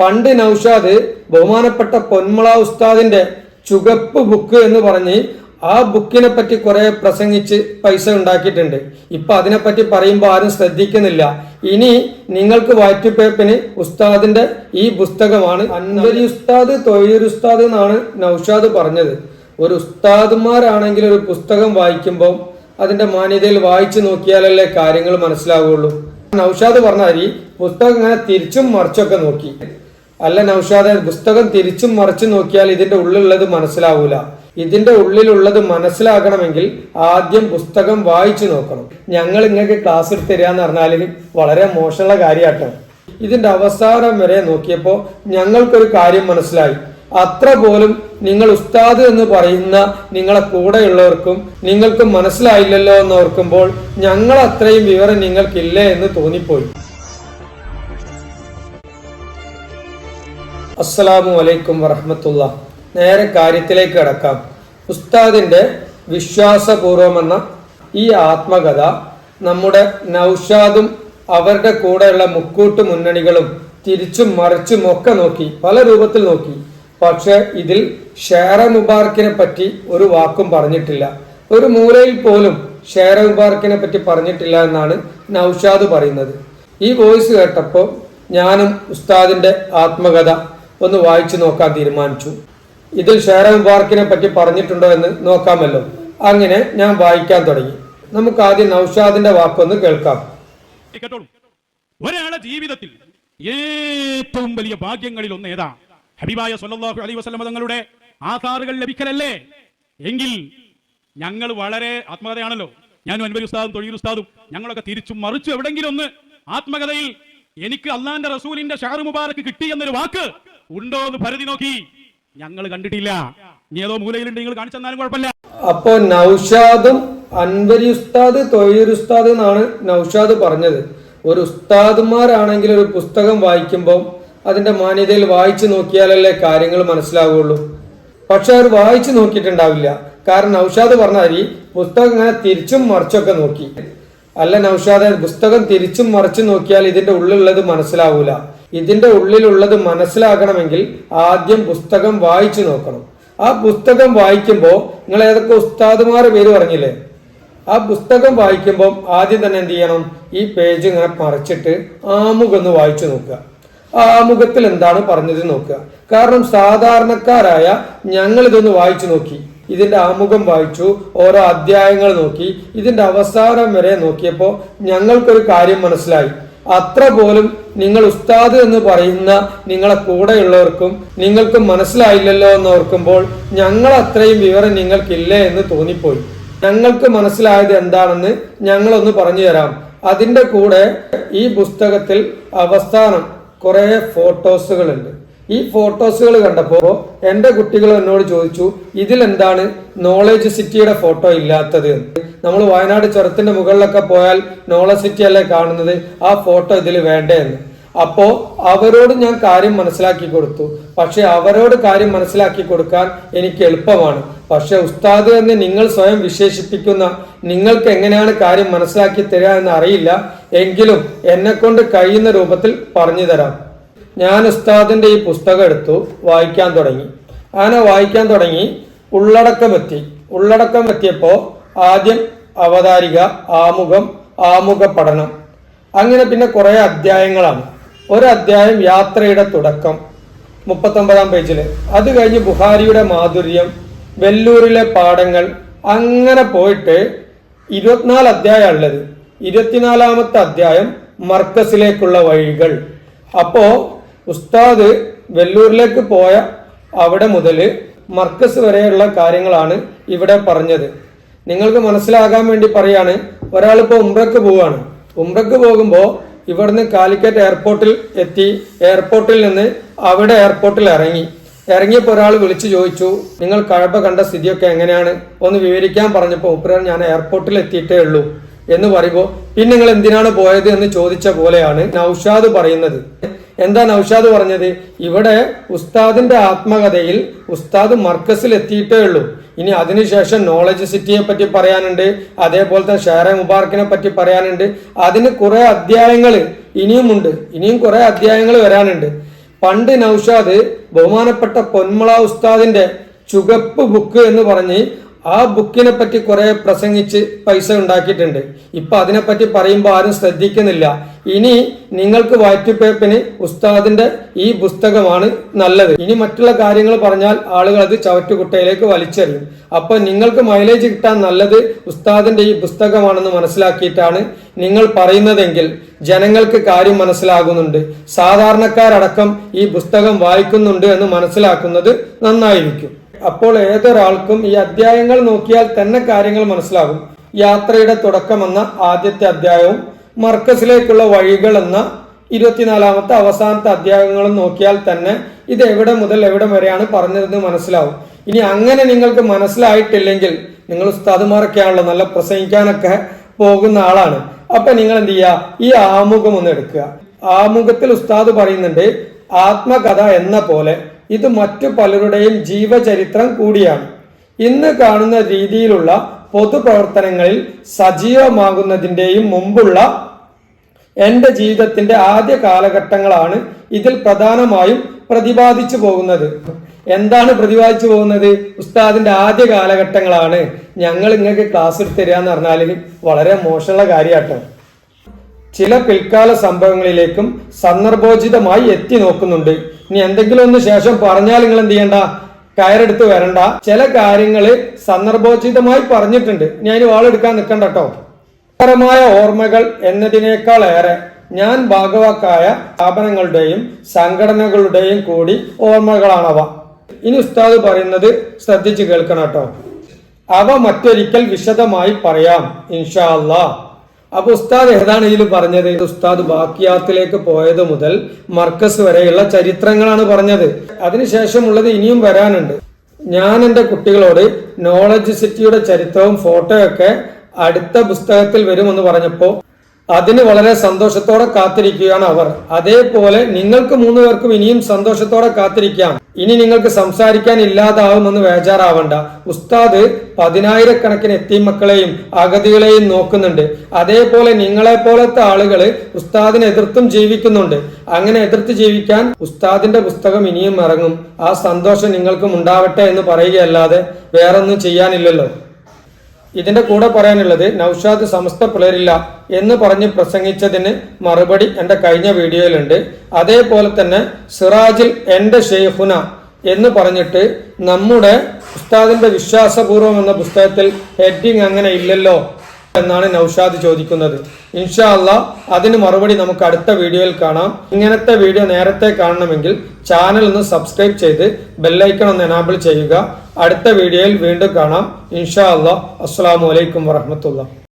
പണ്ട് നൌഷാദ് ബഹുമാനപ്പെട്ട പൊന്മുള ഉസ്താദിന്റെ ചുകപ്പ് ബുക്ക് എന്ന് പറഞ്ഞ് ആ ബുക്കിനെ പറ്റി കുറെ പ്രസംഗിച്ച് പൈസ ഉണ്ടാക്കിയിട്ടുണ്ട്. ഇപ്പൊ അതിനെപ്പറ്റി പറയുമ്പോൾ ആരും ശ്രദ്ധിക്കുന്നില്ല. ഇനി നിങ്ങൾക്ക് വാറ്റുപേപ്പിന് ഉസ്താദിന്റെ ഈ പുസ്തകമാണ് അൻവരി ഉസ്താദ് തൊഴിൽ ഉസ്താദ് എന്നാണ് നൌഷാദ് പറഞ്ഞത്. ഒരു ഉസ്താദുമാരാണെങ്കിൽ ഒരു പുസ്തകം വായിക്കുമ്പോൾ അതിന്റെ മാന്യതയിൽ വായിച്ചു നോക്കിയാലല്ലേ കാര്യങ്ങൾ മനസ്സിലാവുള്ളൂ. നൌഷാദ് പറഞ്ഞാൽ പുസ്തകം ഇങ്ങനെ തിരിച്ചും മറിച്ചൊക്കെ നോക്കി. അല്ല നൌഷാദ് പുസ്തകം തിരിച്ചും മറിച്ചു നോക്കിയാൽ ഇതിന്റെ ഉള്ളിലുള്ളത് മനസ്സിലാവൂല. ഇതിന്റെ ഉള്ളിലുള്ളത് മനസ്സിലാകണമെങ്കിൽ ആദ്യം പുസ്തകം വായിച്ചു നോക്കണം. ഞങ്ങൾ ഇങ്ങക്ക് ക്ലാസ് എടുത്ത് തരികയെന്ന് പറഞ്ഞാൽ വളരെ മോശമുള്ള കാര്യമാട്ടോ ഇതിന്റെ അവസാനം വരെ നോക്കിയപ്പോൾ ഞങ്ങൾക്കൊരു കാര്യം മനസ്സിലായി. അത്ര പോലും നിങ്ങൾ ഉസ്താദ് എന്ന് പറയുന്ന നിങ്ങളെ കൂടെയുള്ളവർക്കും നിങ്ങൾക്ക് മനസ്സിലായില്ലല്ലോ എന്ന് ഓർക്കുമ്പോൾ ഞങ്ങൾ അത്രയും വിവരം നിങ്ങൾക്കില്ലേ എന്ന് തോന്നിപ്പോയി. അസ്സലാമു അലൈക്കും വറഹമത്തുള്ള. നേരെ കാര്യത്തിലേക്ക് കടക്കാം. ഉസ്താദിന്റെ വിശ്വാസപൂർവമെന്ന ഈ ആത്മകഥ നമ്മുടെ നൌഷാദും അവരുടെ കൂടെയുള്ള മുക്കൂട്ട് മുന്നണികളും തിരിച്ചും മറിച്ചും ഒക്കെ നോക്കി പല രൂപത്തിൽ നോക്കി. പക്ഷെ ഇതിൽ ഷേറ മുബാർക്കിനെ പറ്റി ഒരു വാക്കും പറഞ്ഞിട്ടില്ല. ഒരു മൂലയിൽ പോലും ഷേറ മുബാർക്കിനെ പറ്റി പറഞ്ഞിട്ടില്ല എന്നാണ് നൌഷാദ് പറയുന്നത്. ഈ വോയിസ് കേട്ടപ്പോൾ ഞാനും ഉസ്താദിന്റെ ആത്മകഥ ഒന്ന് വായിച്ചു നോക്കാൻ തീരുമാനിച്ചു. ഇതിൽ ഷേറ മുബാർക്കിനെ പറ്റി പറഞ്ഞിട്ടുണ്ടോ എന്ന് നോക്കാമല്ലോ. അങ്ങനെ ഞാൻ വായിക്കാൻ തുടങ്ങി. നമുക്ക് ആദ്യം നൌഷാദിന്റെ വാക്കൊന്ന് കേൾക്കാം. ഒരാളെ ജീവിതത്തിൽ ഏറ്റവും വലിയ ഭാഗ്യങ്ങളിൽ ഒന്ന് ഏതാ? ഹബീബായ സൊല്ലാഹു അലൈ വസ്ലം തങ്ങളുടെ ആധാറുകൾ ലഭിക്കലല്ലേ? എങ്കിൽ ഞങ്ങൾ വളരെ ആത്മകഥയാണല്ലോ. ഞാനും അൻവരി ഉസ്താദും തൊഴിൽ ഉസ്താദും ഞങ്ങളൊക്കെ തിരിച്ചും മറിച്ചു എവിടെങ്കിലും ഒന്ന് ആത്മകഥയിൽ എനിക്ക് അള്ളാന്റെ റസൂലിന്റെ ഷാറു മുബാറക്ക് കിട്ടി എന്നൊരു വാക്ക് ഉണ്ടോ എന്ന് പരിധി നോക്കി. ഞങ്ങൾ കണ്ടിട്ടില്ല. നീ ഏതോ മൂലയിലുണ്ട്. നിങ്ങൾ കാണിച്ചെന്നാലും കുഴപ്പമില്ല. അപ്പോ നൗഷാദും അൻവരി ഉസ്താദ് തൊഴിൽ എന്നാണ് നൌഷാദ് പറഞ്ഞത്. ഒരു ഉസ്താദുമാരാണെങ്കിൽ ഒരു പുസ്തകം വായിക്കുമ്പോൾ അതിന്റെ മാന്യതയിൽ വായിച്ചു നോക്കിയാലല്ലേ കാര്യങ്ങൾ മനസ്സിലാവുള്ളൂ. പക്ഷെ അവർ വായിച്ചു നോക്കിയിട്ടുണ്ടാവില്ല. കാരണം നൗഷാദ് പറഞ്ഞാൽ പുസ്തകം ഇങ്ങനെ തിരിച്ചും മറിച്ചൊക്കെ നോക്കി. അല്ല നൌഷാദ് പുസ്തകം തിരിച്ചും മറിച്ചും നോക്കിയാൽ ഇതിന്റെ ഉള്ളിലുള്ളത് മനസ്സിലാവൂല. ഇതിന്റെ ഉള്ളിലുള്ളത് മനസ്സിലാകണമെങ്കിൽ ആദ്യം പുസ്തകം വായിച്ചു നോക്കണം. ആ പുസ്തകം വായിക്കുമ്പോൾ നിങ്ങൾ ഏതൊക്കെ ഉസ്താദുമാർ പേര് പറഞ്ഞില്ലേ? ആ പുസ്തകം വായിക്കുമ്പോൾ ആദ്യം തന്നെ എന്ത് ചെയ്യണം? ഈ പേജ് ഇങ്ങനെ മറിച്ചിട്ട് ആമുഖം വായിച്ചു നോക്കുക. ആ ആമുഖത്തിൽ എന്താണ് പറഞ്ഞത് നോക്കുക. കാരണം സാധാരണക്കാരായ ഞങ്ങൾ ഇതൊന്ന് വായിച്ചു നോക്കി. ഇതിന്റെ ആമുഖം വായിച്ചു ഓരോ അധ്യായങ്ങൾ നോക്കി. ഇതിന്റെ അവസാനം വരെ നോക്കിയപ്പോൾ ഞങ്ങൾക്കൊരു കാര്യം മനസ്സിലായി. അത്ര പോലും നിങ്ങൾ ഉസ്താദ് എന്ന് പറയുന്ന നിങ്ങളെ കൂടെയുള്ളവർക്കും നിങ്ങൾക്ക് മനസ്സിലായില്ലല്ലോ എന്ന് ഓർക്കുമ്പോൾ ഞങ്ങൾ അത്രയും വിവരം നിങ്ങൾക്കില്ലേ എന്ന് തോന്നിപ്പോയി. ഞങ്ങൾക്ക് മനസ്സിലായത് എന്താണെന്ന് ഞങ്ങളൊന്ന് പറഞ്ഞു തരാം. അതിന്റെ കൂടെ ഈ പുസ്തകത്തിൽ അവസാനം കുറെ ഫോട്ടോസുകളുണ്ട്. ഈ ഫോട്ടോസുകൾ കണ്ടപ്പോൾ എന്റെ കുട്ടികൾ എന്നോട് ചോദിച്ചു ഇതിലെന്താണ് നോളേജ് സിറ്റിയുടെ ഫോട്ടോ ഇല്ലാത്തത്? നമ്മൾ വയനാട് ചുരത്തിന്റെ മുകളിലൊക്കെ പോയാൽ നോളജ് സിറ്റി അല്ലേ കാണുന്നത്? ആ ഫോട്ടോ ഇതിൽ വേണ്ടേ? എന്ന്. അപ്പോ അവരോട് ഞാൻ കാര്യം മനസ്സിലാക്കി കൊടുത്തു. പക്ഷെ അവരോട് കാര്യം മനസ്സിലാക്കി കൊടുക്കാൻ എനിക്ക് എളുപ്പമാണ്. പക്ഷെ ഉസ്താദ് എന്ന് നിങ്ങൾ സ്വയം വിശേഷിപ്പിക്കുന്ന നിങ്ങൾക്ക് എങ്ങനെയാണ് കാര്യം മനസ്സിലാക്കി തരിക എന്ന് അറിയില്ല. എങ്കിലും എന്നെ കൊണ്ട് കഴിയുന്ന രൂപത്തിൽ പറഞ്ഞു തരാം. ഞാൻ ഉസ്താദിന്റെ ഈ പുസ്തകം എടുത്തു വായിക്കാൻ തുടങ്ങി. അങ്ങനെ വായിക്കാൻ തുടങ്ങി ഉള്ളടക്കം എത്തി ഉള്ളടക്കം എത്തിയപ്പോൾ ആദ്യം അവതാരിക ആമുഖം ആമുഖ പഠനം. അങ്ങനെ പിന്നെ കുറേ അധ്യായങ്ങളാണ്. ഒരു അധ്യായം യാത്രയുടെ തുടക്കം മുപ്പത്തൊമ്പതാം പേജിൽ അത് കഴിഞ്ഞ് ബുഹാരിയുടെ മാധുര്യം വെല്ലൂരിലെ പാടങ്ങൾ അങ്ങനെ പോയിട്ട് ഇരുപത്തിനാല് അധ്യായം ഉള്ളത്. ഇരുപത്തിനാലാമത്തെ അധ്യായം മർക്കസിലേക്കുള്ള വഴികൾ. അപ്പോ ഉസ്താദ് വെല്ലൂരിലേക്ക് പോയ അവിടെ മുതൽ മർക്കസ് വരെയുള്ള കാര്യങ്ങളാണ് ഇവിടെ പറഞ്ഞത്. നിങ്ങൾക്ക് മനസ്സിലാകാൻ വേണ്ടി പറയാണ് ഒരാളിപ്പോൾ ഉംറക്ക് പോവുകയാണ് ഉംറക്ക് പോകുമ്പോൾ ഇവിടുന്ന് കാലിക്കറ്റ് എയർപോർട്ടിൽ എത്തി എയർപോർട്ടിൽ നിന്ന് അവിടെ എയർപോർട്ടിൽ ഇറങ്ങി. ഇറങ്ങിയപ്പോൾ ഒരാൾ വിളിച്ചു ചോദിച്ചു നിങ്ങൾ കഴപ്പ കണ്ട സ്ഥിതിയൊക്കെ എങ്ങനെയാണ്? ഒന്ന് വിവരിക്കാൻ പറഞ്ഞപ്പോൾ ഉപ്പരാൻ ഞാൻ എയർപോർട്ടിൽ എത്തിയിട്ടേ ഉള്ളൂ എന്ന് പറയുമ്പോൾ പിന്നെ നിങ്ങൾ എന്തിനാണ് പോയത്? എന്ന് ചോദിച്ച പോലെയാണ് നൌഷാദ് പറയുന്നത്. എന്താ നൌഷാദ് പറഞ്ഞത്? ഇവിടെ ഉസ്താദിന്റെ ആത്മകഥയിൽ ഉസ്താദ് മർക്കസിൽ എത്തിയിട്ടേ ഉള്ളൂ. ഇനി അതിനുശേഷം നോളജ് സിറ്റിയെ പറ്റി പറയാനുണ്ട് അതേപോലെ തന്നെ ഷേറെ മുബാർക്കിനെ പറ്റി പറയാനുണ്ട്. അതിന് കുറെ അധ്യായങ്ങൾ ഇനിയുമുണ്ട്. ഇനിയും കുറെ അധ്യായങ്ങൾ വരാനുണ്ട്. പണ്ട് നൌഷാദ് ബഹുമാനപ്പെട്ട പൊന്മള ഉസ്താദിന്റെ ചുകപ്പ് ബുക്ക് എന്ന് പറഞ്ഞ് ആ ബുക്കിനെ പറ്റി കുറെ പ്രസംഗിച്ച് പൈസ ഉണ്ടാക്കിയിട്ടുണ്ട്. ഇപ്പൊ അതിനെപ്പറ്റി പറയുമ്പോൾ ആരും ശ്രദ്ധിക്കുന്നില്ല. ഇനി നിങ്ങൾക്ക് വാറ്റുപേപ്പിന് ഉസ്താദിന്റെ ഈ പുസ്തകമാണ് നല്ലത്. ഇനി മറ്റുള്ള കാര്യങ്ങൾ പറഞ്ഞാൽ ആളുകൾ അത് ചവറ്റുകുട്ടയിലേക്ക് വലിച്ചെറിയും. അപ്പൊ നിങ്ങൾക്ക് മൈലേജ് കിട്ടാൻ നല്ലത് ഉസ്താദിന്റെ ഈ പുസ്തകമാണെന്ന് മനസ്സിലാക്കിയിട്ടാണ് നിങ്ങൾ പറയുന്നതെങ്കിൽ ജനങ്ങൾക്ക് കാര്യം മനസ്സിലാകുന്നുണ്ട്. സാധാരണക്കാരടക്കം ഈ പുസ്തകം വായിക്കുന്നുണ്ട് എന്ന് മനസ്സിലാക്കുന്നത് നന്നായിരിക്കും. അപ്പോൾ ഏതൊരാൾക്കും ഈ അധ്യായങ്ങൾ നോക്കിയാൽ തന്നെ കാര്യങ്ങൾ മനസ്സിലാകും. യാത്രയുടെ തുടക്കമെന്ന ആദ്യത്തെ അധ്യായവും മർക്കസിലേക്കുള്ള വഴികൾ എന്ന ഇരുപത്തിനാലാമത്തെ അവസാനത്തെ അധ്യായങ്ങളും നോക്കിയാൽ തന്നെ ഇത് എവിടെ മുതൽ എവിടെ വരെയാണ് പറഞ്ഞതെന്ന് മനസ്സിലാവും. ഇനി അങ്ങനെ നിങ്ങൾക്ക് മനസ്സിലായിട്ടില്ലെങ്കിൽ നിങ്ങൾ ഉസ്താദുമാരൊക്കെയാണല്ലോ നല്ല പ്രസംഗിക്കാനൊക്കെ പോകുന്ന ആളാണ്. അപ്പൊ നിങ്ങൾ എന്ത് ചെയ്യുക ഈ ആമുഖം ഒന്ന് എടുക്കുക. ആമുഖത്തിൽ ഉസ്താദ് പറയുന്നുണ്ട് ആത്മകഥ എന്ന പോലെ ഇത് മറ്റു പലരുടെയും ജീവചരിത്രം കൂടിയാണ്. ഇന്ന് കാണുന്ന രീതിയിലുള്ള പൊതുപ്രവർത്തനങ്ങളിൽ സജീവമാകുന്നതിന്റെയും മുമ്പുള്ള എന്റെ ജീവിതത്തിന്റെ ആദ്യ കാലഘട്ടങ്ങളാണ് ഇതിൽ പ്രധാനമായും പ്രതിപാദിച്ചു പോകുന്നത്. എന്താണ് പ്രതിപാദിച്ചു പോകുന്നത്? ഉസ്താദിന്റെ ആദ്യ കാലഘട്ടങ്ങളാണ്. ഞങ്ങൾ ഇങ്ങക്ക് ക്ലാസ് എടുത്ത് തരിക എന്ന് പറഞ്ഞാൽ വളരെ മോശമുള്ള കാര്യമാട്ടോ ചില പിൽക്കാല സംഭവങ്ങളിലേക്കും സന്ദർഭോചിതമായി എത്തി നോക്കുന്നുണ്ട്. ഇനി എന്തെങ്കിലും ഒന്ന് ശേഷം പറഞ്ഞാൽ നിങ്ങൾ എന്ത് ചെയ്യണ്ട? കയറെടുത്ത് വരണ്ട. ചില കാര്യങ്ങൾ സന്ദർഭോചിതമായി പറഞ്ഞിട്ടുണ്ട്. ഞാൻ വാളെടുക്കാൻ നിൽക്കണ്ട കേട്ടോ പരമായ ഓർമ്മകൾ എന്നതിനേക്കാൾ ഏറെ ഞാൻ ഭാഗവാക്കായ സ്ഥാപനങ്ങളുടെയും സംഘടനകളുടെയും കൂടി ഓർമ്മകളാണവ. ഇനി ഉസ്താദ് പറയുന്നത് ശ്രദ്ധിച്ചു കേൾക്കണം കേട്ടോ. അവ മറ്റൊരിക്കൽ വിശദമായി പറയാം ഇൻഷാ അല്ലാ അപ്പൊ ഉസ്താദ് ഏതാണ് ഇതിൽ പറഞ്ഞത്? ഉസ്താദ് ബാക്കിയാത്തിലേക്ക് പോയത് മുതൽ മർക്കസ് വരെയുള്ള ചരിത്രങ്ങളാണ് പറഞ്ഞത്. അതിനുശേഷമുള്ളത് ഇനിയും വരാനുണ്ട്. ഞാൻ എന്റെ കുട്ടികളോട് നോളജ് സിറ്റിയുടെ ചരിത്രവും ഫോട്ടോയൊക്കെ അടുത്ത പുസ്തകത്തിൽ വരുമെന്ന് പറഞ്ഞപ്പോൾ അതിന് വളരെ സന്തോഷത്തോടെ കാത്തിരിക്കുകയാണ് അവർ. അതേപോലെ നിങ്ങൾക്ക് മൂന്ന് പേർക്കും ഇനിയും സന്തോഷത്തോടെ കാത്തിരിക്കാം. ഇനി നിങ്ങൾക്ക് സംസാരിക്കാൻ ഇല്ലാതാവുമെന്ന് വേജാറാവണ്ട. ഉസ്താദ് പതിനായിരക്കണക്കിന് എത്തിമക്കളെയും അഗതികളെയും നോക്കുന്നുണ്ട്. അതേപോലെ നിങ്ങളെ പോലത്തെ ആളുകൾ ഉസ്താദിനെ എതിർത്തും ജീവിക്കുന്നുണ്ട്. അങ്ങനെ എതിർത്ത് ജീവിക്കാൻ ഉസ്താദിന്റെ പുസ്തകം ഇനിയും ഇറങ്ങും. ആ സന്തോഷം നിങ്ങൾക്കും ഉണ്ടാവട്ടെ എന്ന് പറയുകയല്ലാതെ വേറൊന്നും ചെയ്യാനില്ലല്ലോ. ഇതിന്റെ കൂടെ പറയാനുള്ളത് നൌഷാദ് സമസ്ത പിളരില്ല എന്ന് പറഞ്ഞ് പ്രസംഗിച്ചതിന് മറുപടി എന്റെ കഴിഞ്ഞ വീഡിയോയിലുണ്ട്. അതേപോലെ തന്നെ സിറാജിൽ എന്റെ ഷെയ്ഹുന എന്ന് പറഞ്ഞിട്ട് നമ്മുടെ ഉസ്താദിന്റെ വിശ്വാസപൂർവം എന്ന പുസ്തകത്തിൽ ഹെഡിങ് അങ്ങനെ ഇല്ലല്ലോ എന്നാണ് നൌഷാദ് ചോദിക്കുന്നത്. ഇൻഷാ അല്ല അതിന് മറുപടി നമുക്ക് അടുത്ത വീഡിയോയിൽ കാണാം. ഇങ്ങനത്തെ വീഡിയോ നേരത്തെ കാണണമെങ്കിൽ ചാനൽ ഒന്ന് സബ്സ്ക്രൈബ് ചെയ്ത് ബെല്ലൈക്കൺ ഒന്ന് എനാബിൾ ചെയ്യുക. അടുത്ത വീഡിയോയിൽ വീണ്ടും കാണാം. ഇൻഷാ അല്ലാ അസ്സാം വലൈക്കും വറഹമത്തുള്ള